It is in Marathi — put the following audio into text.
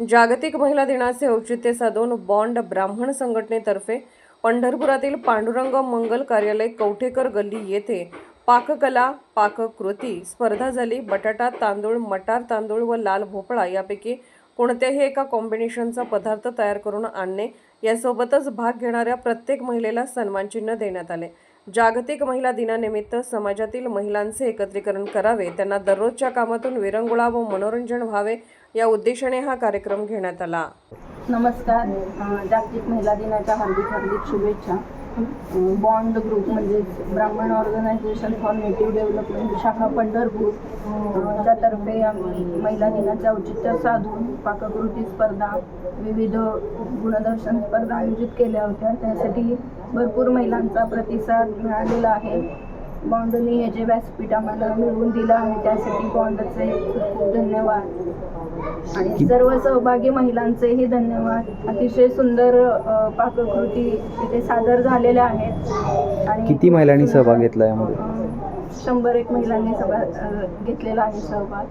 जागतिक महिला दिनाचे औचित्य साधून बॉन्ड ब्राह्मण संघटनेतर्फे पंढरपुरातील पांडुरंग मंगल कार्यालय कवठेकर गल्ली येथे पाककला पाककृती स्पर्धा झाली. बटाटा तांदूळ मटार तांदूळ व लाल भोपळा यापैकी कोणत्याही एका कॉम्बिनेशनचा पदार्थ तयार करून आणणे. यासोबतच भाग घेणाऱ्या प्रत्येक महिलेला सन्मानचिन्ह देण्यात आले. जागतिक महिला दिनानिमित्त समाजातील महिलांचे एकत्रीकरण करावे त्यांना दररोजच्या कामातून विरंगुळा व मनोरंजन व्हावे या उद्देशाने हा कार्यक्रम घेण्यात आला. नमस्कार. जागतिक महिला दिनाच्या हार्दिक हार्दिक शुभेच्छा. बॉन्ड ग्रुप म्हणजे ब्राह्मण ऑर्गनायझेशन फॉर नेटिव्ह डेव्हलपमेंट शाखा पंढरपूर च्यातर्फे आम्ही महिला दिनाचे औचित्य साधून पाककृती स्पर्धा विविध गुणदर्शन स्पर्धा आयोजित केल्या होत्या. त्यासाठी भरपूर महिलांचा प्रतिसाद मिळालेला आहे. बॉन्डनी हे जे व्यासपीठ आम्हाला मिळवून दिलं आहे त्यासाठी बॉन्डचे खूप खूप धन्यवाद. आणि सर्व सहभागी महिलांचेही धन्यवाद. अतिशय सुंदर पाककृती तिथे सादर झालेल्या आहेत. आणि किती महिलांनी सहभाग घेतला यामध्ये? शंभर एक महिलांनी सभा अ, घेतलेला आहे सहभाग.